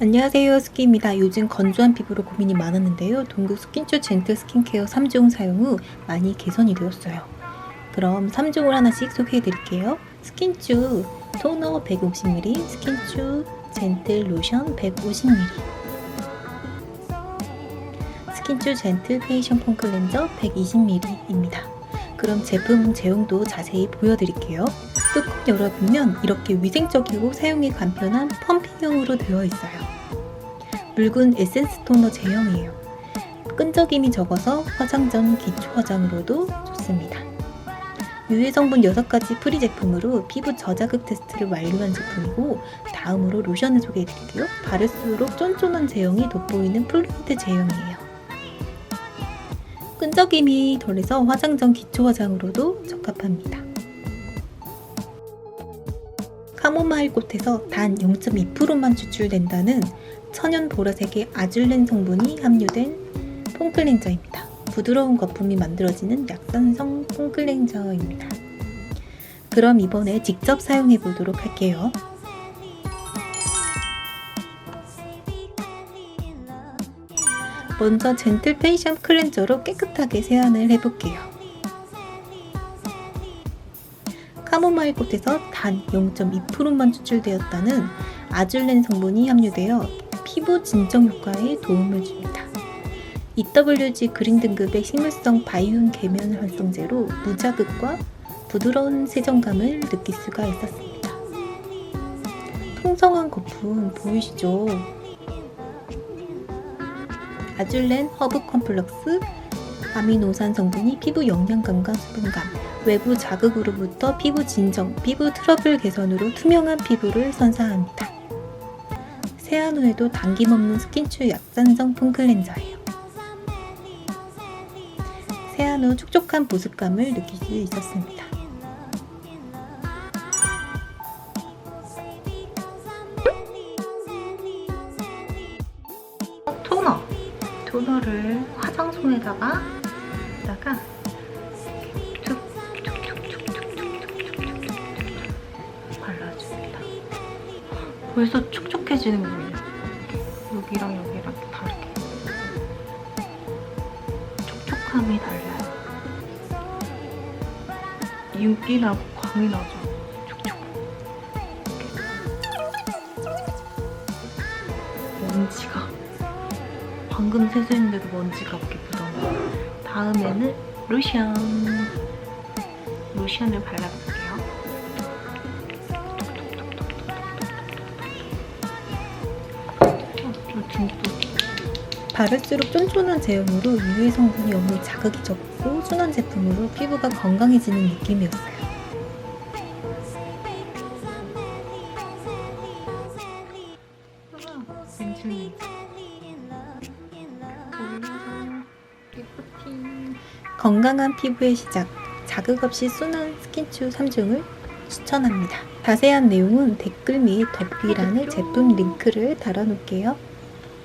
안녕하세요 스키입니다. 요즘 건조한 피부로 고민이 많았는데요. 동국 스킨추 젠틀 스킨케어 3종 사용 후 많이 개선이 되었어요. 그럼 3종을 하나씩 소개해 드릴게요. 스킨추 토너 150ml, 스킨추 젠틀 로션 150ml, 스킨추 젠틀 페이션 폼 클렌저 120ml입니다. 그럼 제품 제형도 자세히 보여드릴게요. 뚜껑 열어보면 이렇게 위생적이고 사용이 간편한 펌핑형으로 되어 있어요. 묽은 에센스 토너 제형이에요. 끈적임이 적어서 화장 전 기초 화장으로도 좋습니다. 유해 성분 6가지 프리 제품으로 피부 저자극 테스트를 완료한 제품이고 다음으로 로션을 소개해 드릴게요. 바를수록 쫀쫀한 제형이 돋보이는 플루이드 제형이에요. 끈적임이 덜해서 화장 전 기초 화장으로도 적합합니다. 카모마일 꽃에서 단 0.2%만 추출된다는 천연 보라색의 아줄렌 성분이 함유된 폼클렌저입니다. 부드러운 거품이 만들어지는 약산성 폼클렌저입니다. 그럼 이번에 직접 사용해 보도록 할게요. 먼저 젠틀 페이션 클렌저로 깨끗하게 세안을 해볼게요. 카모마일 꽃에서 단 0.2%만 추출되었다는 아줄렌 성분이 함유되어 피부 진정 효과에 도움을 줍니다. EWG 그린 등급의 식물성 바이온 계면 활성제로 무자극과 부드러운 세정감을 느낄 수가 있었습니다. 통성한 거품 보이시죠? 아줄렌 허브 컴플렉스 아미노산 성분이 피부 영양감과 수분감, 외부 자극으로부터 피부 진정, 피부 트러블 개선으로 투명한 피부를 선사합니다. 세안 후에도 당김없는 스킨추 약산성 폼클렌저예요. 세안 후 촉촉한 보습감을 느낄 수 있었습니다. 토너! 토너를 화장솜에다가 다가 발라줍니다. 벌써 촉촉해지는 거예요. 여기랑 여기랑 다르게. 촉촉함이 달라요. 윤기 나고 광이 나죠. 먼지가. 방금 세수했는데도 먼지가 묻어나요. 다음에는 로션. 로션을 발라볼게요. 바를수록 쫀쫀한 제형으로 유해 성분이 없는 자극이 적고 순한 제품으로 피부가 건강해지는 느낌이었어요. 건강한 피부의 시작, 자극 없이 순한 스킨추 3종을 추천합니다. 자세한 내용은 댓글 및 덧글란에 제품 링크를 달아놓을게요.